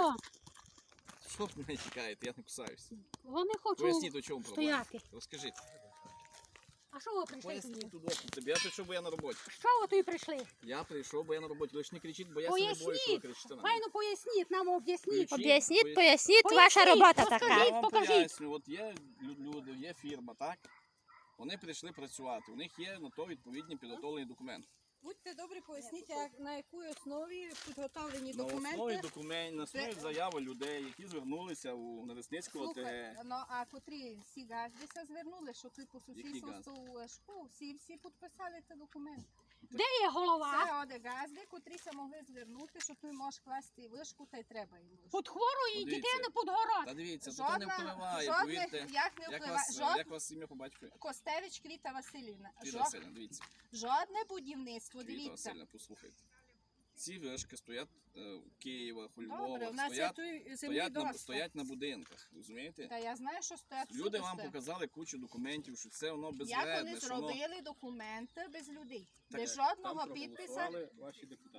Во, Що ви мене чекаєте? Я не кусаюся. вони хочуть Поясніть, у чому проблема. стояти. Розкажіть. А що ви прийшли Поясніть тут? тут тобі. Я прийшов, бо я на роботі. Що ви тут прийшли? Я прийшов, бо я на роботі. Ви не кричіть, бо я себе бою, що ви Поясніть. кричите на мене. Файно поясніть, нам об'ясніть. Кричіть, Об'ясніть, поясніть. поясніть, Поясніть, ваша робота така. Я вам покажіть. поясню, от є лю- люди, є фірма, так? Вони прийшли працювати. У них є на то відповідні підготовлені документи. Будьте добрі, поясніть, як, на якій основі підготовлені На основі документи. документів, на основі Це- заяви людей, які звернулися у Нарисницьку Слухай, ОТГ. ну а котрі всі гаждися звернули, що ти по сусідству у школу, всі всі підписали ці документ. Де є голова? Це оде газди, котрі се могли звернути, що ти можеш класти вишку, та й треба їм вишку. Під хворої Подивіться. дитини під город. Та дивіться, то, то не впливає, жодних, повірте. як не Як впливає, вас, жод... як вас ім'я по батькові? Костевич Квіта Василівна. Жо... Васильівна, дивіться. Жодне будівництво, Віра дивіться. Васильівна, послухайте. Ці вишки стоять е, у Києва, у Добре, Львова, у нас є стоять, тут землі стоять, на, доста. стоять на будинках, розумієте? Та я знаю, що стоять Люди всюди вам стоять. показали кучу документів, що це воно Як безвредне, вони що воно... зробили документи без людей, Там жодного підписа.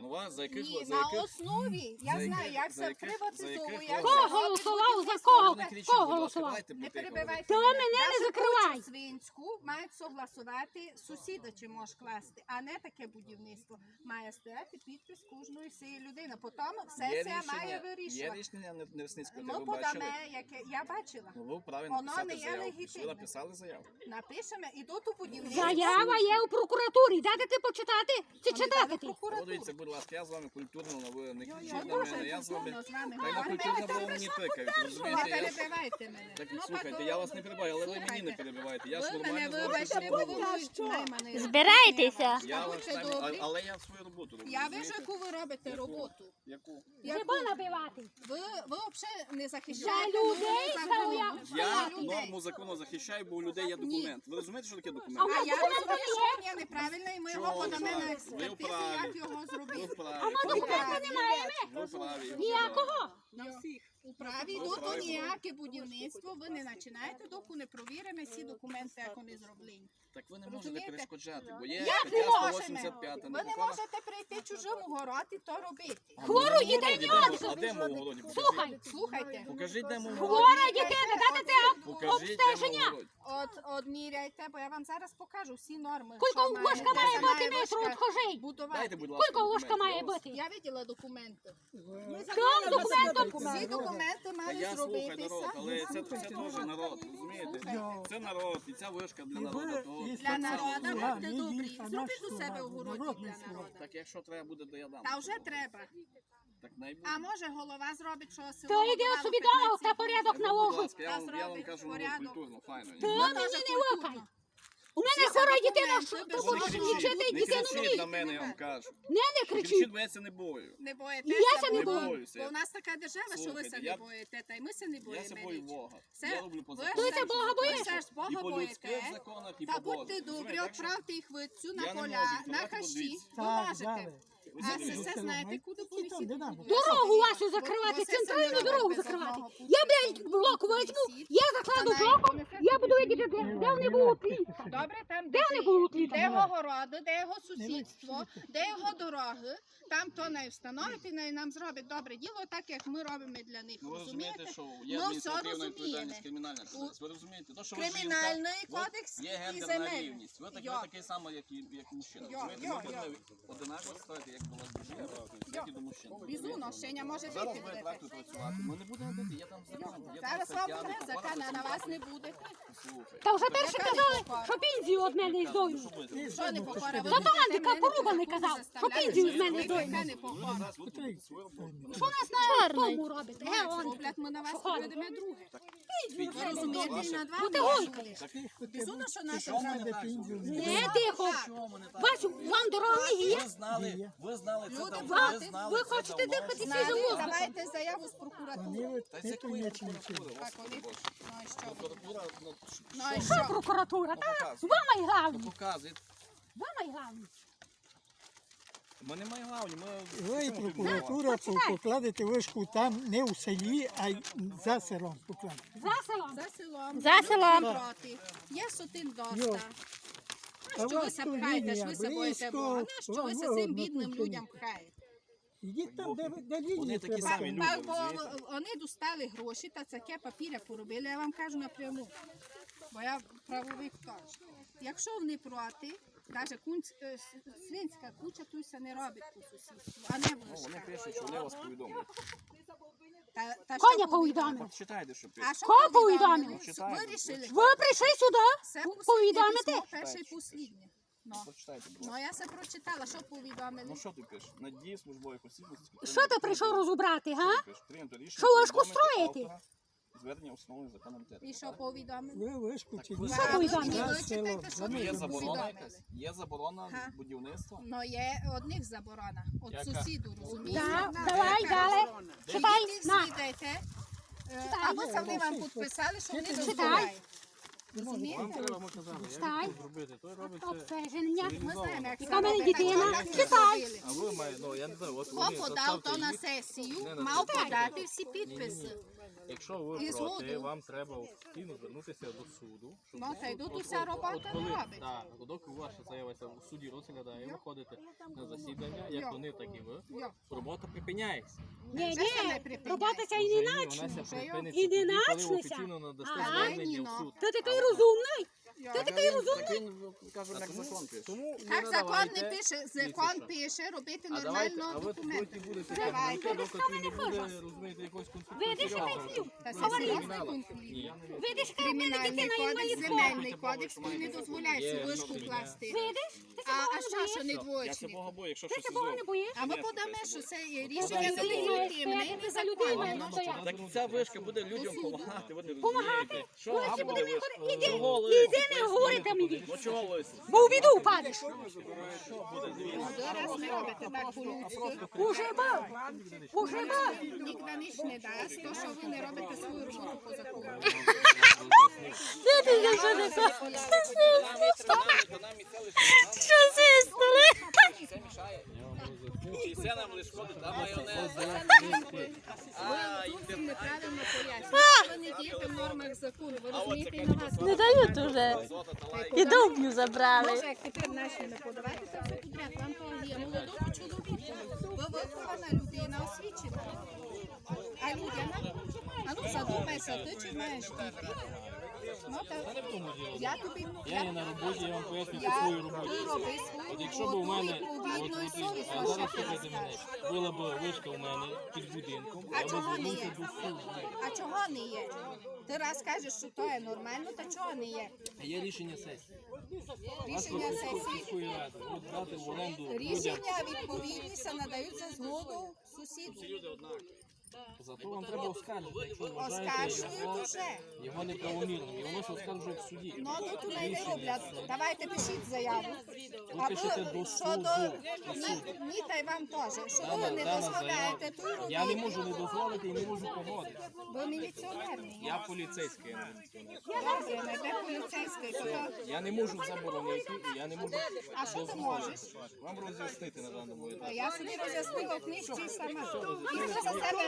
Ну, вас за яких, Ні, за на яких... основі. Я за знаю, яких- як за це яких- за яких як це Хто голосував за кого? Не кричіть, Кого будь ласка, голосував? Не перебивайте. Та мене. не Даже закривай. кучу Свинську мають согласувати сусіда, чи може класти, а не таке будівництво. Має стояти підпис кожної цієї людини. Потім Є сесія має рішення, є вирішувати. рішення Нер- Нерсницького, Ми ви бачили? подамо, яке я бачила. Ну, ви вправі Воно написати не є заяву. Ви легітимне. написали заяву? Напишемо і тут у будівництво. Заява є у прокуратурі. Дайте ти почитати чи читати ти? Подивіться, будь ласка, я з вами культурно, але ви не кричіть на мене, я з вами... культурно з вами Та на культурно ви мені тикають, розумієте? Я... перебивайте мене. Так, Ну, слухайте, я вас не перебиваю, але ви мені не Слухайте. перебивайте. Я ж Ви мене нормально з вибачте, бо ви найманий. Збирайтеся. Я вас Будьте наймаю, добрі. а- але я свою роботу роблю. Я вижу, розумієте? яку ви робите роботу. Яку? Яку? Гриба набивати. Ви, ви взагалі не захищаєте людей, норму я- Я. норму закону захищаю, бо у людей є Ні. документ. Ви розумієте, що таке документ? А я розумію, що він є неправильний, ми його Чого ви подамо на вправі? Ви експертизу, вправі. як його зробити. вправі. А ми ви вправі. не маємо. Ви вправі. Ніякого. У праві Ви тут ніяке будівництво, ви не починаєте, доки не провіримо всі документи, як вони зроблені. Так ви не можете Розумієте? перешкоджати, бо є Як не стаття можемо? 185. Ви не можете прийти чужому город і то робити. Хвору А де ми в огороді? Слухай. Слухайте, Покажіть, де ми в. Хвора дитина, дайте Покажіть, де в обстеження. огороді. от, одміряйте, бо я вам зараз покажу всі норми. Скільки що ложка має бути от скажи. будувати. Дайте, будь ласка, ложка документи, має я вас- бути? Я виділа документи. Чому документом? Всі документи Та мали я слухай народ, зробитися. але це, це теж народ, розумієте? Це народ, і ця вишка для народу. То, Для народу будьте добрі. Зробіть у себе у для народу. так якщо треба буде, то я дам. Та вже треба. Так найбуде. А може голова зробить, що село. То йди собі в дома 15 та порядок наложу. я вам, я вам кажу ну, порядок. культурно, файно. Ні. мені не лукай. У мене хора дитина, що то Ви не хочеш Слухайте, не дитину кричіть мені. на мене, я вам кажу. Не, не Кричіть, кричіть. бо я це не бою. Не Я це не бою. боюся. Бо у нас така держава, що ви Слухайте, се я- не боїте, та й ми се не Я боїмо. се бою річ. Бога. Це Я роблю по закону. Ти це Бога Ви боїшся? все ж І Бога по людських боїте. законах, і Та по Божих. будьте добрі, Розумієте, так що відправте їх вицю на Я не поля, на бо хащі. дивіться. Так. А Розумієте? це знаєте, куди повісити? Дорогу вашу закривати, центральну дорогу закривати. Я, блядь, блок возьму, я закладу блоком, я буду видіти, де, де вони будуть літи. Добре, там Де вони будуть літи? Де його городи, де його сусідство, де його дороги, там то не встановить і не нам зробить добре діло, так як ми робимо для них. Ну, ви розумієте, що є Ми все адміністративна розуміємо. відповідальність, кримінальна відповідальність. Ви розумієте? То, що ви Кримінальний от кодекс є і гендерна земельний. рівність. Ви, так, ви Йо. такий самий, як, і- як мужчина. Йо, Розумієте? йо, Ми будемо одинаково ставити, як мужчин. Бізуно, ще не може Зараз жити. буде трактор працювати. Ми не будемо бити, є там закон. Там Зараз стаття, вам буде закон, закон, а на вас не буде. Слухай. Та вже перше казали, що пензію від мене Що здоють. Що не покора? Та то Андика порубаний казав, що пензію з мене здоють. Яка не покора? зараз будете свою роботу. Що нас на тому робите? Ге, он. Роблять ми на вас Що ходить? друге. Ви розумієте, ваше- над Бути вами гонкою. Що наша Що? Не тихо. Що? Вас, вам дорога є? Ви знали, ви знали це Люди, давно. Ви знали ви це хочете давно. дихати Знали, воздухом. давайте заяву з прокуратури. Вони Та от не якої помічені. прокуратури, Так, господи вони- Боже. Ну і що? Прокуратура, ну, що- Ну і Що що? прокуратура? Ну, Та показуй. вам і Ну, показує. Вам і. Ми не маємо главні, ми... Ви і прокуратура Почитай. покладете вишку там не у селі, а й за селом покладете. За селом. За селом. За селом. Проти. Є сотин Йо. А Що ви пхаєте, ж ви близько, Бога? Нащо ви се цим бідним людям пхаєте? Ідіть там, де, де Вони такі треба. самі люди. Бо розумієте? вони достали гроші та таке папіря поробили, я вам кажу напряму. Бо я правовик теж. Якщо вони проти, навіть кунць, е, с- свинська куча туся не робить по сусідству, а не Ну, вони вишка. пишуть, що вони вас повідомлять. Та, та Коня що повідомив. А що Кого повідомили? Вирішили. Ви прийшли сюди Це пу- повідомити. повідомити? Перше і посліднє. Ну. Будь ну, я це прочитала, що повідомили. Ну що ти пишеш? Надії службових осіб. Що ти прийшов розібрати, га? Прийнято рішення. Що ложку повідомити строїте? автора Звернення установлений законом І терміну. що повідомили? Ви вишку ви ні? Що повідомили? ви читайте, що Є Є заборона повідомили. якась? Є заборона будівництва? Ну, є одних заборона. От Яка? сусіду, розумієте? Да, Да, давай, далі. Читай, на. слідайте. Е, Або це вони вам підписали, що вони дозволяють. Вам Розумієте? треба, ми казали, Встань. це зробити. То робиться. Обстеження. Ми знаємо, як Яка це мене робити. дитина? Так, як Читай. зробили. А ви маєте, ну я не знаю, от Хто вони подав заставте то на їх. сесію, мав подати всі підписи. Якщо ви І проти, згоду. вам треба офіційно звернутися до суду. щоб Ну, та й суд- тут от- уся от- робота от коли- робить. Так, от доки ваша заява ця в суді розглядає, ви ходите на засідання, Йо. як вони, так і ви. Йо. Робота припиняється. Ні, Вже це не ні, припиняється. робота ця і не ні, Вона ся припиниться І не тоді, коли ви начнеться. офіційно надасте Ага. звернення Ні, в ну. суд. Ти такий розумний. Йо. Ти такий розумний. Так каже, Так закон пише. Тому Так не закон не пише, закон пише робити А давайте, а нормально ви документи. доки будете Давайте. тягнути, доки він не буде, розумієте. Видиш, який фільм? Та це Говори. серйозний конфлікт. я. Видиш, яка в мене Кримінальний дитина і кодекс, має земельний кодекс тут не дозволяє цю вишку класти. Видиш? Ти А, а що, що не Я це двоєчник? Бога бою, якщо Ти щось себе не боїш? А ми подамо, що це є рішення за ти за людей незаконне. Так ця вишка буде людям допомагати, ви не Помагати? розумієте. Що Коли а всі буде вишка? іди, Чого іди не говори там іди. Чого лисий? Бо в біду впадеш. Зараз не робите так по-людськи. Уже бав. Уже бав. Ніхто ніч не дасть, то що ви не робите свою роботу по закону. Де ти я що не Що це стали? Це мішає. І це нам лише шкодить, а майонез. А, і Зовсім неправильно пояснюєте. Ви не дієте в нормах закону, ви розумієте, і на вас Не дають уже. азота та лайк. І довбню забрали. Може, як тепер наші не подавати, це все підряд. Вам є молодому чоловіку. Ви вихована людина, освічена. А людина, а ну задумайся, ти чи маєш діти? Ну, так, я тобі, Я є на роботі, я вам поясню я, свою роботу. ти роби свою От якщо б у роботу мене, от, відповідно і от, а що зараз ти слухайте мене, була б вишка у мене під будинком, А я чого не звернувся є? до суду. А чого не є? Ти раз кажеш, що то є нормально, то чого не є? Є рішення сесії. Рішення сесії. Сільської ради. От дати в оренду людям. Рішення відповідність надаються згоду сусідів. Зато вам треба оскаржити, якщо вважаєте Оскаржують його, уже. його неправомірним. І воно ж оскаржує в суді. Ну тут вони не роблять. Давайте пишіть заяву. Ви пишете до щодо суду. ні, ні, та й вам теж. Що Дана- ви не дана дозволяєте ту. Я не робити. можу не дозволити і не можу погодити. Ви міліціонер не є. Я поліцейський, а не міліціонер. Не поліцейський. то- Я не можу заборонити, і я не можу А що ти можеш? вам роз'яснити на даному етапі. я собі роз'яснила в книжці сама. І за себе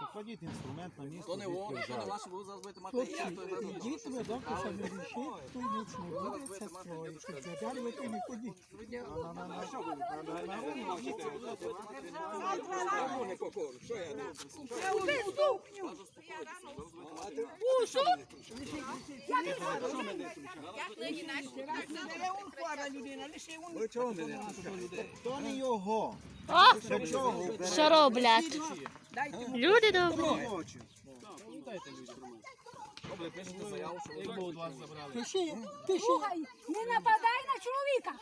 Покладіть інструмент на місце. То не воно, то не ваше, бо зараз. будете мати Хлопці, я, то я ідіть ви, доки це не рішить, то й ніч не буде, це строїть. Далі ви то не ходіть. Кого не покору, що я не Ви чого мене пускаєте? То не його. О, що роблять? Люди добрі. Ти ще? Пиши, пиши, Слухай, не нападай на чоловіка.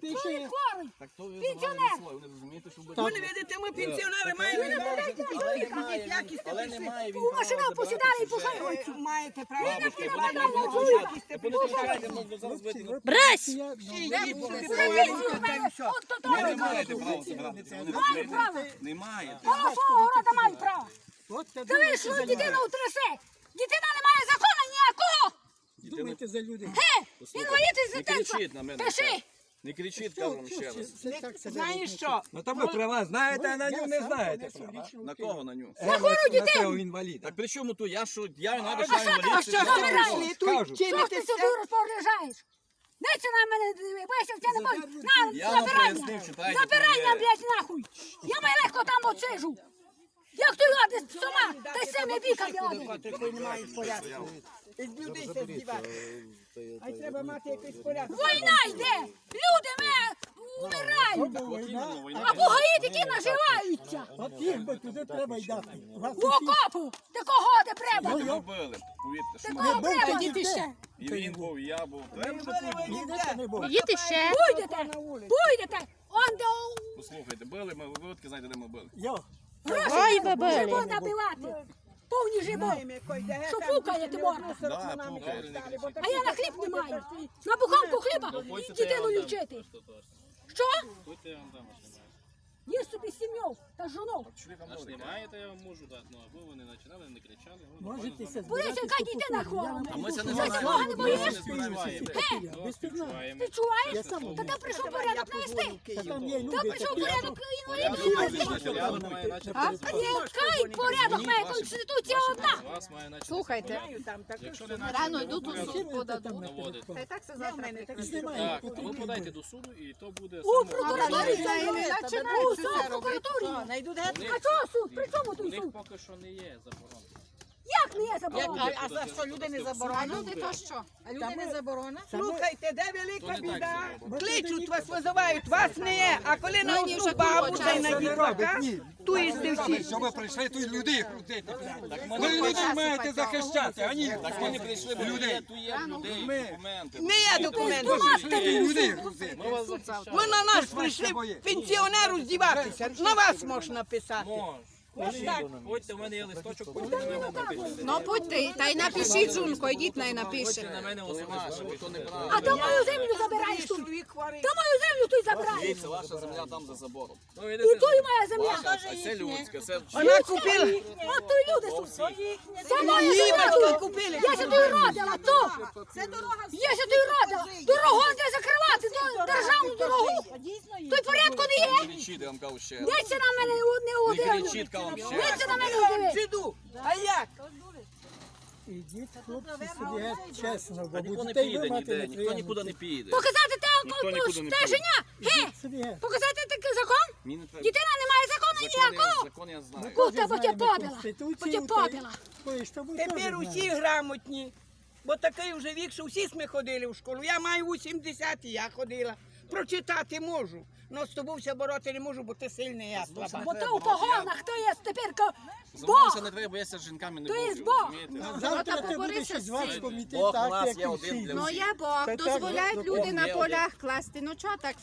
пиши. Хворий. Чоловік хворий, ви ви розумієте, що ви видите, ми пенсіонери маємо. Але немає він У машину посідали і посадили. Маєте право. Ви не ви можна зараз вийти. Брась! Ну, Ви не маєте права Маю право. Не маєте. Коло свого города маю право. Та Ти що дитину утрясе. Дитина не має закону ніякого. думайте за людей. Ге, він мене. Пиши. Не кричіть, кажу вам ще раз. Знаєш що? Ну то ви права знаєте, а на Я нього не знаєте права. На кого на ню? На- цього інваліда. Так при чому тут? Я що, я не А що ти інвалід? а що що? забираєш? Кажу. Що ти Чинитися. сюди розпоряджаєш? Дайте на мене, Вася, це не можна. На, Я забирай мене. Забирай мене, блядь, нахуй. Я май легко там оцежу. Як ти ладиш сама, та й саме віка ладиш. Порядку. Людей це здівати. А треба мати якийсь порядок. Війна йде, люди ми умирають. А богаї такі наживаються. От їх би туди треба йдати. Вас В окопу, кого де треба? Ми били, повірте, що ми кого був треба? тоді де? І він був, і я був. Треба не був. Їдьте ще. Пуйдете, пуйдете. Он до Послухайте, били ми, ви от знаєте, де ми били. Йо, гроші живо набивати. Повні живо. Що? Пукає, ти кричіть. А я на хліб не маю. На буханку хліба дитину вам дам. лічити. Що Є собі сім'ю та жону. Аж немає, то я вам можу дати. Ну, аби ви не починали, не кричали. можете Борися, збирати яка дитина хвора. А ми це не знаємо. боїш? не збираємося. Ну. Ти чуваєш? Та там прийшов порядок навести. Та прийшов порядок інвалідів. А який порядок має конституція одна? Слухайте. Рано то йдуть у порядок суд подадуть. наводить. Та й так це завтра. Так, ви подайте до суду і то буде У прокуратурі й не суд це робити. прокуратурі. Найдуть А чого суд? При чому У той них суд? поки що не є заборона. Як не є заборонено? А за що люди не А заборонені? люди то що? А люди не заборона? Слухайте, де велика То біда? Кличуть вас, визивають, вас не є. А коли на Нині одну бабу та й на дітвака, ту їсти всі. Що ви прийшли тут людей крутити, Ви не людей маєте захищати, а ні. Так ми не прийшли, бо Людей. є, тут є людей, документи. Не є документи. Людей крутити. Ми. Ви на нас прийшли пенсіонеру здіватися. На вас можна писати. Ось так. Ходьте, в мене є листочок, ходьте на мене напишіть. Ну будьте, та й напишіть, Жунко, йдіть на й Ходьте напише. на мене особисто. щоб ніхто не А то мою землю забираєш тут. То мою землю тут забираєш. Дивіться, ваша земля там за забором. Ну, І то моя земля. А це людська, це Вона купила. От то й люди тут. Це моя земля тут. Я сюди й родила, то. Я сюди й родила. Дорогу де закривати, то державну дорогу. Тут порядку не є. кричіть, я вам кажу ще раз. Дайте на мене не Не кричіть, кажу ще на мене удивлю. А як? Ідіть, хлопці, собі чесно, бо ніхто не будете й піде ніде, ніхто нікуди не піде. Показати те стеження. Ге, показати такий закон. Мені не. Дитина не має закону Закон ніякого. закон я знаю. Кута, бо тебе побила. Бо тебе побила. Тепер усі грамотні. Бо такий вже вік, що всі ми ходили в школу. Я маю 80 і я ходила. Прочитати можу. Но з тобою все бороти не можу, бо ти сильний, я слаба. Бо то у погонах, то є тепер ко- Бог. не треба, бо я з жінками не То є Бог. розумієте? Завтра Ну, ти будеш із вас з комітет Бог у так, нас як є один всі. для Ну є Бог, Та так, дозволяють ну, люди Бог на є полях класти. Ну чого так